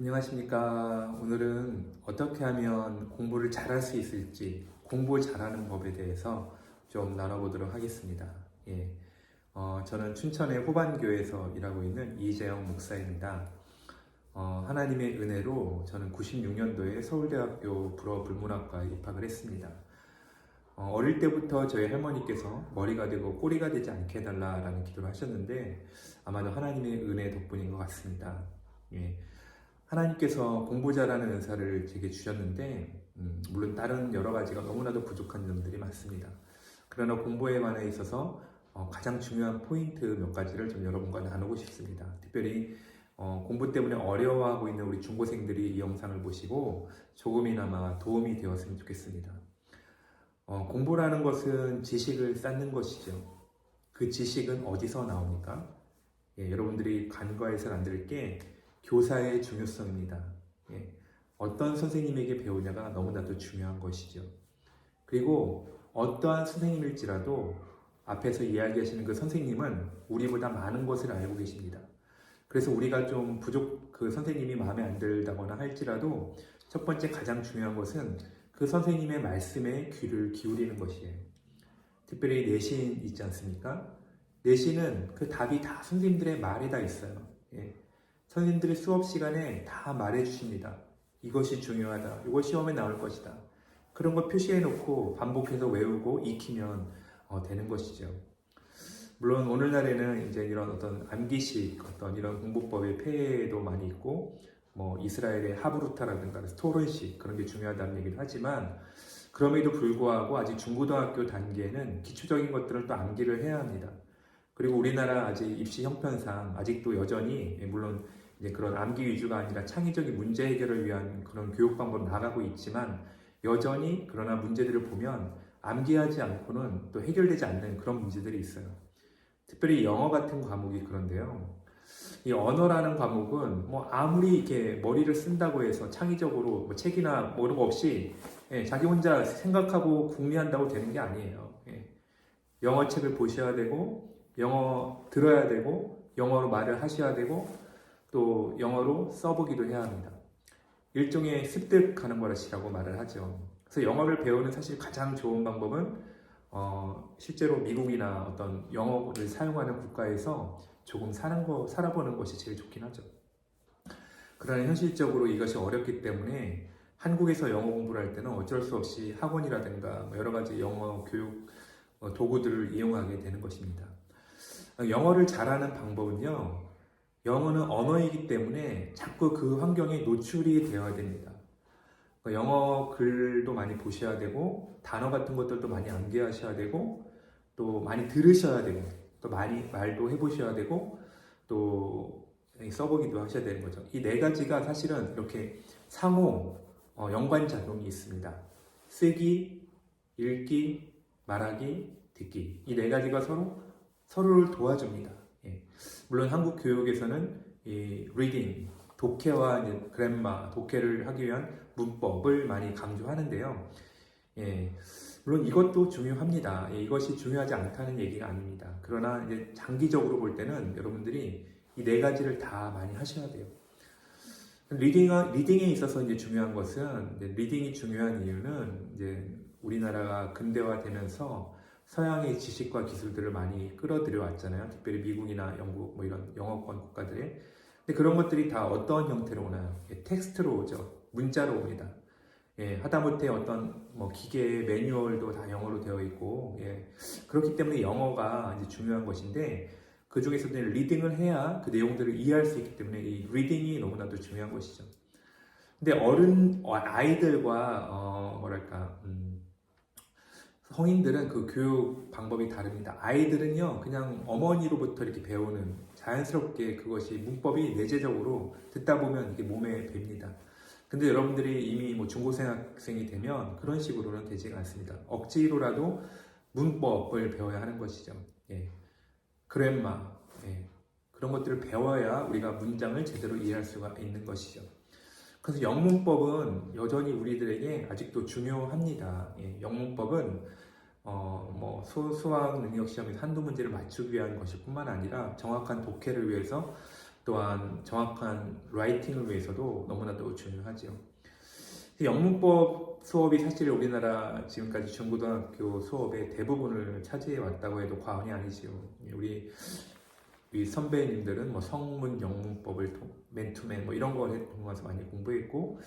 안녕하십니까. 오늘은 어떻게 하면 공부를 잘할 수 있을지, 공부 잘하는 법에 대해서 좀 나눠보도록 하겠습니다. 예. 어, 저는 춘천의 호반교에서 일하고 있는 이재영 목사입니다. 어, 하나님의 은혜로 저는 96년도에 서울대학교 불어불문학과에 입학을 했습니다. 어, 어릴 때부터 저희 할머니께서 머리가 되고 꼬리가 되지 않게 해달라라는 기도를 하셨는데 아마도 하나님의 은혜 덕분인 것 같습니다. 예. 하나님께서 공부 잘하는 은사를 제게 주셨는데 음, 물론 다른 여러 가지가 너무나도 부족한 점들이 많습니다. 그러나 공부에 관해 있어서 어, 가장 중요한 포인트 몇 가지를 좀 여러분과 나누고 싶습니다. 특별히 어, 공부 때문에 어려워하고 있는 우리 중고생들이 이 영상을 보시고 조금이나마 도움이 되었으면 좋겠습니다. 어, 공부라는 것은 지식을 쌓는 것이죠. 그 지식은 어디서 나옵니까? 예, 여러분들이 간과해서는 안 될 게 교사의 중요성입니다. 예, 어떤 선생님에게 배우냐가 너무나도 중요한 것이죠. 그리고 어떠한 선생님일지라도 앞에서 이야기하시는 그 선생님은 우리보다 많은 것을 알고 계십니다. 그래서 우리가 좀 부족, 그 선생님이 마음에 안 들다거나 할지라도 첫 번째 가장 중요한 것은 그 선생님의 말씀에 귀를 기울이는 것이에요. 특별히 내신 있지 않습니까? 내신은 그 답이 다 선생님들의 말에 다 있어요. 예. 선생님들이 수업 시간에 다 말해 주십니다. 이것이 중요하다. 이거 시험에 나올 것이다. 그런 거 표시해 놓고 반복해서 외우고 익히면 어, 되는 것이죠. 물론 오늘날에는 이제 이런 어떤 암기식 어떤 이런 공부법의 폐해도 많이 있고 뭐 이스라엘의 하브루타라든가 토론식 그런 게 중요하다는 얘기를 하지만 그럼에도 불구하고 아직 중고등학교 단계는 기초적인 것들을 또 암기를 해야 합니다. 그리고 우리나라 아직 입시 형편상 아직도 여전히 예, 물론 이제 그런 암기 위주가 아니라 창의적인 문제 해결을 위한 그런 교육 방법으로 나가고 있지만 여전히 그러나 문제들을 보면 암기하지 않고는 또 해결되지 않는 그런 문제들이 있어요. 특별히 영어 같은 과목이 그런데요. 이 언어라는 과목은 뭐 아무리 이렇게 머리를 쓴다고 해서 창의적으로 뭐 책이나 뭐 이런 거 없이 예, 자기 혼자 생각하고 궁리한다고 되는 게 아니에요. 예. 영어 책을 보셔야 되고 영어 들어야 되고 영어로 말을 하셔야 되고 또 영어로 써보기도 해야 합니다. 일종의 습득하는 것이라고 말을 하죠. 그래서 영어를 배우는 사실 가장 좋은 방법은 어, 실제로 미국이나 어떤 영어를 사용하는 국가에서 조금 사는 거, 살아보는 것이 제일 좋긴 하죠. 그러나 현실적으로 이것이 어렵기 때문에 한국에서 영어 공부를 할 때는 어쩔 수 없이 학원이라든가 뭐 여러 가지 영어 교육 어, 도구들을 이용하게 되는 것입니다. 영어를 잘하는 방법은요, 영어는 언어이기 때문에 자꾸 그 환경에 노출이 되어야 됩니다. 그러니까 영어 글도 많이 보셔야 되고, 단어 같은 것들도 많이 암기하셔야 되고, 또 많이 들으셔야 되고, 또 많이 말도 해보셔야 되고, 또 써보기도 하셔야 되는 거죠. 이 네 가지가 사실은 이렇게 상호 어, 연관 작용이 있습니다. 쓰기, 읽기, 말하기, 듣기. 이 네 가지가 서로 서로를 도와줍니다. 예. 물론 한국 교육에서는 이 reading, 독해와 이제 그램마, 독해를 하기 위한 문법을 많이 강조하는데요. 예. 물론 이것도 중요합니다. 예, 이것이 중요하지 않다는 얘기가 아닙니다. 그러나 이제 장기적으로 볼 때는 여러분들이 이 네 가지를 다 많이 하셔야 돼요. 리딩, 리딩에 있어서 이제 중요한 것은, 이제 리딩이 중요한 이유는 이제 우리나라가 근대화되면서 서양의 지식과 기술들을 많이 끌어들여 왔잖아요. 특별히 미국이나 영국, 뭐 이런 영어권 국가들에. 근데 그런 것들이 다 어떤 형태로 오나요? 예, 텍스트로 오죠. 문자로 옵니다. 예, 하다못해 어떤 뭐 기계 매뉴얼도 다 영어로 되어 있고, 예, 그렇기 때문에 영어가 이제 중요한 것인데, 그 중에서도 리딩을 해야 그 내용들을 이해할 수 있기 때문에 이 리딩이 너무나도 중요한 것이죠. 근데 어른, 어, 아이들과, 어, 뭐랄까, 음, 성인들은 그 교육 방법이 다릅니다. 아이들은요, 그냥 어머니로부터 이렇게 배우는 자연스럽게 그것이 문법이 내재적으로 듣다 보면 이게 몸에 붑니다. 근데 여러분들이 이미 뭐 중고생 학생이 되면 그런 식으로는 되지가 않습니다. 억지로라도 문법을 배워야 하는 것이죠. 예. 그랜마, 예. 그런 것들을 배워야 우리가 문장을 제대로 이해할 수가 있는 것이죠. 그래서 영문법은 여전히 우리들에게 아직도 중요합니다. 예. 영문법은 어, 뭐 수, 학 능력 시험에서 한두 문제를 맞추기 위한 것일 뿐만 아니라 정확한 독해를 위해서 또 또한 정확한 라이팅을 위해서도 너무나도 중요하죠. 영문법 수업이 사실 우리나라 지금까지 중고등학교 수업의 대부분을 차지해 왔다고 해도 과언이 아니지요. 우리 우리 선배님들은 뭐 성문 영문법을 통, 맨투맨 뭐 이런 거를 통해서 많이 공부했고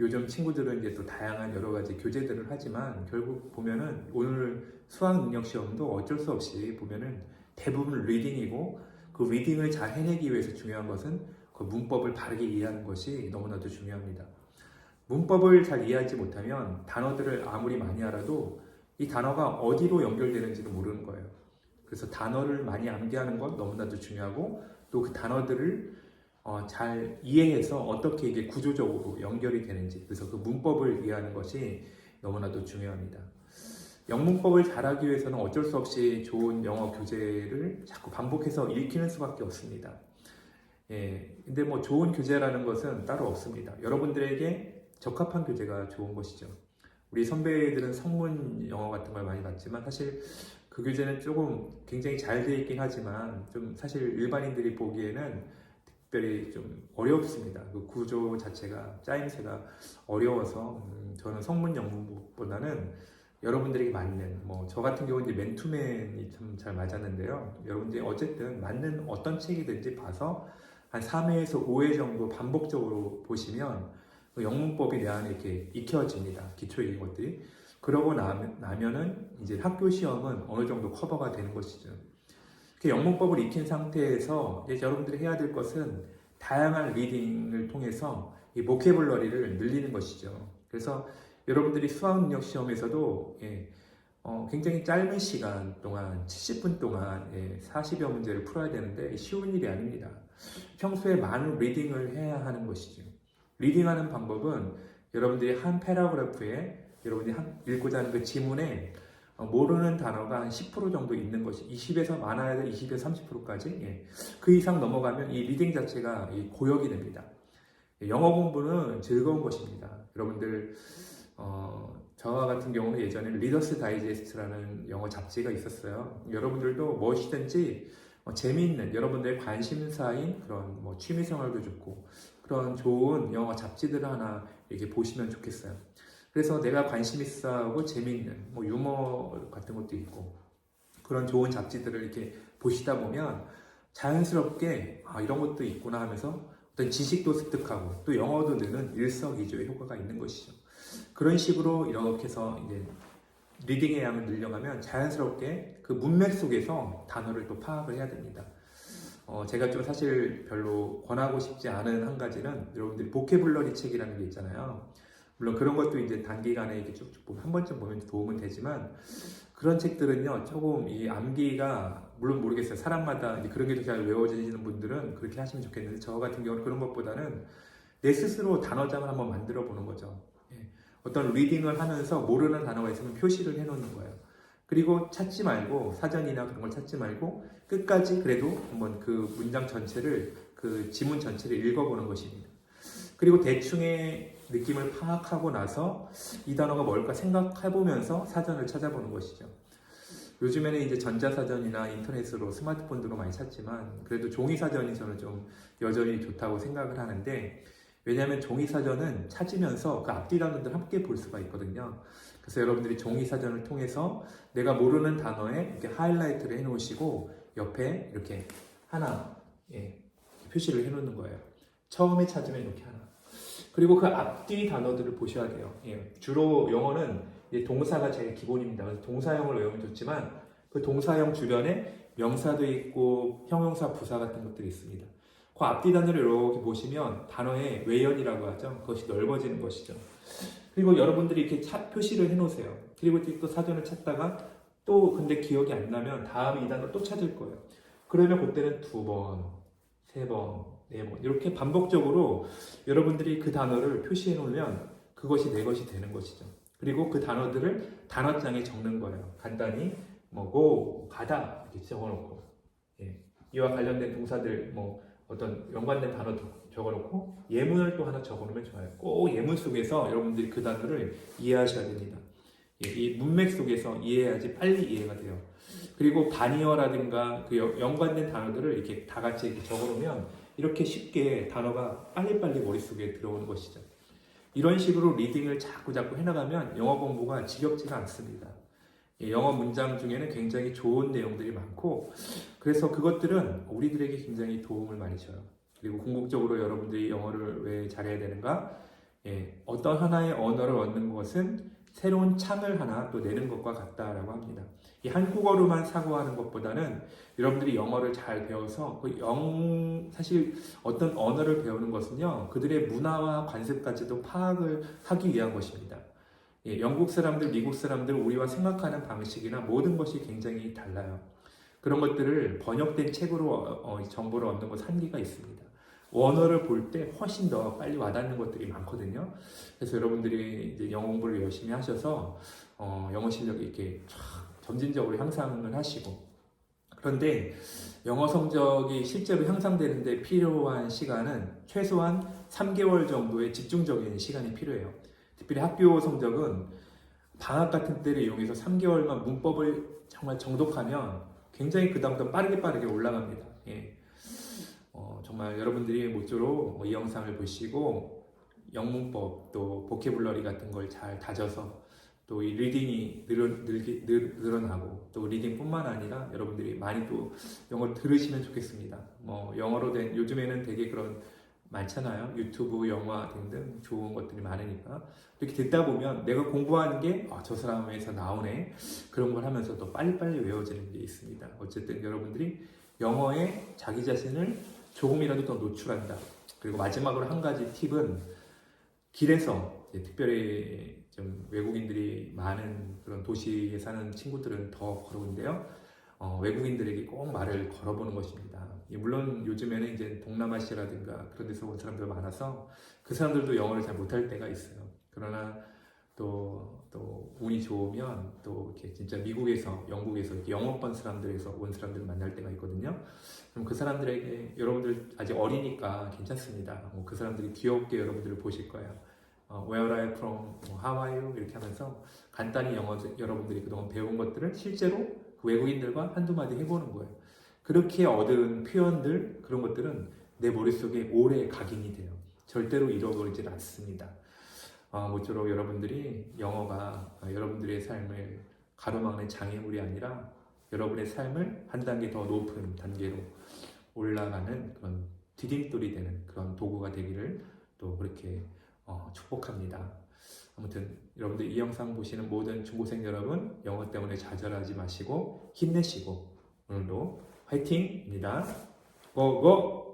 요즘 친구들은 이제 또 다양한 여러 가지 교재들을 하지만 결국 보면은 오늘 수학 능력 시험도 어쩔 수 없이 보면은 대부분 리딩이고 그 리딩을 잘 해내기 위해서 중요한 것은 그 문법을 바르게 이해하는 것이 너무나도 중요합니다. 문법을 잘 이해하지 못하면 단어들을 아무리 많이 알아도 이 단어가 어디로 연결되는지도 모르는 거예요. 그래서 단어를 많이 암기하는 것 너무나도 중요하고 또 그 단어들을 어, 잘 이해해서 어떻게 이게 구조적으로 연결이 되는지 그래서 그 문법을 이해하는 것이 너무나도 중요합니다. 영문법을 잘하기 위해서는 어쩔 수 없이 좋은 영어 교재를 자꾸 반복해서 읽히는 수밖에 없습니다. 예, 근데 뭐 좋은 교재라는 것은 따로 없습니다. 여러분들에게 적합한 교재가 좋은 것이죠. 우리 선배들은 성문 영어 같은 걸 많이 봤지만 사실 그 교재는 조금 굉장히 잘 되어 있긴 하지만 좀 사실 일반인들이 보기에는 특별히 좀 어렵습니다. 그 구조 자체가 짜임새가 어려워서 음, 저는 성문 영문보다는 여러분들에게 맞는 뭐 저 같은 경우는 이제 맨투맨이 참 잘 맞았는데요. 여러분들이 어쨌든 맞는 어떤 책이든지 봐서 한 3회에서 5회 정도 반복적으로 보시면 그 영문법이 내 안에 이렇게 익혀집니다. 기초적인 것들이. 그러고 나면, 나면은 이제 학교 시험은 어느 정도 커버가 되는 것이죠. 그 영문법을 익힌 상태에서 이제 여러분들이 해야 될 것은 다양한 리딩을 통해서 이 보케블러리를 늘리는 것이죠. 그래서 여러분들이 수학 능력 시험에서도 예, 어, 굉장히 짧은 시간 동안 70분 동안 예, 40여 문제를 풀어야 되는데 쉬운 일이 아닙니다. 평소에 많은 리딩을 해야 하는 것이죠. 리딩하는 방법은 여러분들이 한 패러그래프에 여러분들이 한, 읽고자 하는 그 지문에 어, 모르는 단어가 한 10% 정도 있는 것이 20에서 많아야 돼 20에서 30%까지 예. 그 이상 넘어가면 이 리딩 자체가 이 고역이 됩니다. 영어 공부는 즐거운 것입니다. 여러분들 어, 저와 같은 경우는 예전에 리더스 다이제스트라는 영어 잡지가 있었어요. 여러분들도 무엇이든지 어, 재미있는 여러분들의 관심사인 그런 뭐 취미생활도 좋고 그런 좋은 영어 잡지들 하나 이렇게 보시면 좋겠어요. 그래서 내가 관심 있어 하고 재미있는 뭐 유머 같은 것도 있고 그런 좋은 잡지들을 이렇게 보시다 보면 자연스럽게 아 이런 것도 있구나 하면서 어떤 지식도 습득하고 또 영어도 느는 일석이조의 효과가 있는 것이죠. 그런 식으로 이렇게 해서 이제 리딩의 양을 늘려가면 자연스럽게 그 문맥 속에서 단어를 또 파악을 해야 됩니다. 어, 제가 좀 사실 별로 권하고 싶지 않은 한 가지는 여러분들이 보케블러리 책이라는 게 있잖아요. 물론 그런 것도 이제 단기간에 이렇게 쭉쭉 한 번쯤 보면 도움은 되지만 그런 책들은요 조금 이 암기가 물론 모르겠어요 사람마다 이제 그런 게 잘 외워지는 분들은 그렇게 하시면 좋겠는데 저 같은 경우는 그런 것보다는 내 스스로 단어장을 한번 만들어 보는 거죠. 예. 어떤 리딩을 하면서 모르는 단어가 있으면 표시를 해놓는 거예요. 그리고 찾지 말고 사전이나 그런 걸 찾지 말고 끝까지 그래도 한번 그 문장 전체를 그 지문 전체를 읽어보는 것입니다. 그리고 대충의 느낌을 파악하고 나서 이 단어가 뭘까 생각해보면서 사전을 찾아보는 것이죠. 요즘에는 이제 전자사전이나 인터넷으로 스마트폰으로 많이 찾지만 그래도 종이사전이 저는 좀 여전히 좋다고 생각을 하는데 왜냐하면 종이사전은 찾으면서 그 앞뒤 단어들 함께 볼 수가 있거든요. 그래서 여러분들이 종이 사전을 통해서 내가 모르는 단어에 이렇게 하이라이트를 해놓으시고 옆에 이렇게 하나 예, 표시를 해놓는 거예요. 처음에 찾으면 이렇게 하나. 그리고 그 앞뒤 단어들을 보셔야 돼요. 예, 주로 영어는 동사가 제일 기본입니다. 그래서 동사형을 외우면 좋지만 그 동사형 주변에 명사도 있고 형용사, 부사 같은 것들이 있습니다. 그 앞뒤 단어를 이렇게 보시면 단어의 외연이라고 하죠. 그것이 넓어지는 것이죠. 그리고 여러분들이 이렇게 차, 표시를 해놓으세요. 그리고 또 사전을 찾다가 또 근데 기억이 안 나면 다음에 이 단어 또 찾을 거예요. 그러면 그때는 두 번, 세 번, 네 번 이렇게 반복적으로 여러분들이 그 단어를 표시해 놓으면 그것이 내 것이 되는 것이죠. 그리고 그 단어들을 단어장에 적는 거예요. 간단히 뭐 go, 가다 이렇게 적어놓고 예. 이와 관련된 동사들 뭐 어떤 연관된 단어 적어놓고 예문을 또 하나 적어놓으면 좋아요. 꼭 예문 속에서 여러분들이 그 단어를 이해하셔야 됩니다. 예, 이 문맥 속에서 이해해야지 빨리 이해가 돼요. 그리고 바니어라든가 그 연관된 단어들을 이렇게 다 같이 이렇게 적어놓으면 이렇게 쉽게 단어가 빨리빨리 머릿속에 들어오는 것이죠. 이런 식으로 리딩을 자꾸 자꾸 해나가면 영어 공부가 지겹지가 않습니다. 예, 영어 문장 중에는 굉장히 좋은 내용들이 많고 그래서 그것들은 우리들에게 굉장히 도움을 많이 줘요. 그리고 궁극적으로 여러분들이 영어를 왜 잘해야 되는가? 예, 어떤 하나의 언어를 얻는 것은 새로운 창을 하나 또 내는 것과 같다라고 합니다. 이 한국어로만 사고하는 것보다는 여러분들이 영어를 잘 배워서 그 영, 사실 어떤 언어를 배우는 것은요, 그들의 문화와 관습까지도 파악을 하기 위한 것입니다. 예, 영국 사람들, 미국 사람들, 우리와 생각하는 방식이나 모든 것이 굉장히 달라요. 그런 것들을 번역된 책으로 어, 어, 정보를 얻는 것 한계가 있습니다. 원어를 볼 때 훨씬 더 빨리 와닿는 것들이 많거든요. 그래서 여러분들이 이제 영어 공부를 열심히 하셔서 어, 영어 실력이 이렇게 쫙 점진적으로 향상을 하시고 그런데 영어 성적이 실제로 향상되는데 필요한 시간은 최소한 3개월 정도의 집중적인 시간이 필요해요. 특별히 학교 성적은 방학 같은 때를 이용해서 3개월만 문법을 정말 정독하면 굉장히 그 다음부터 빠르게 빠르게 올라갑니다. 예. 어, 정말 여러분들이 모쪼록 이 영상을 보시고 영문법 또 보케블러리 같은 걸 잘 다져서 또 이 리딩이 늘어, 늘기, 늘, 늘어나고 또 리딩뿐만 아니라 여러분들이 많이 또 영어를 들으시면 좋겠습니다. 뭐 영어로 된 요즘에는 되게 그런 많잖아요. 유튜브, 영화 등등 좋은 것들이 많으니까 이렇게 듣다 보면 내가 공부하는 게 아, 저 사람에서 나오네 그런 걸 하면서 또 빨리빨리 외워지는 게 있습니다. 어쨌든 여러분들이 영어에 자기 자신을 조금이라도 더 노출한다. 그리고 마지막으로 한 가지 팁은 길에서 특별히 좀 외국인들이 많은 그런 도시에 사는 친구들은 더 어려운데요. 어, 외국인들에게 꼭 말을 걸어보는 것입니다. 예, 물론 요즘에는 이제 동남아시아라든가 그런 데서 온 사람들 많아서 그 사람들도 영어를 잘 못할 때가 있어요. 그러나 또, 또 운이 좋으면 또 이렇게 진짜 미국에서, 영국에서 영어권 사람들에서 온 사람들을 만날 때가 있거든요. 그럼 그 사람들에게 여러분들 아직 어리니까 괜찮습니다. 뭐 그 사람들이 귀엽게 여러분들을 보실 거예요. 어, Where are you from? 뭐, How are you? 이렇게 하면서 간단히 영어 여러분들이 그동안 배운 것들을 실제로 그 외국인들과 한두 마디 해보는 거예요. 그렇게 얻은 표현들 그런 것들은 내 머릿속에 오래 각인이 돼요. 절대로 잃어버리질 않습니다. 어, 모쪼록 여러분들이 영어가 어, 여러분들의 삶을 가로막는 장애물이 아니라 여러분의 삶을 한 단계 더 높은 단계로 올라가는 그런 디딤돌이 되는 그런 도구가 되기를 또 그렇게 어, 축복합니다. 아무튼 여러분들 이 영상 보시는 모든 중고생 여러분 영어 때문에 좌절하지 마시고 힘내시고 오늘도 화이팅입니다. 고고!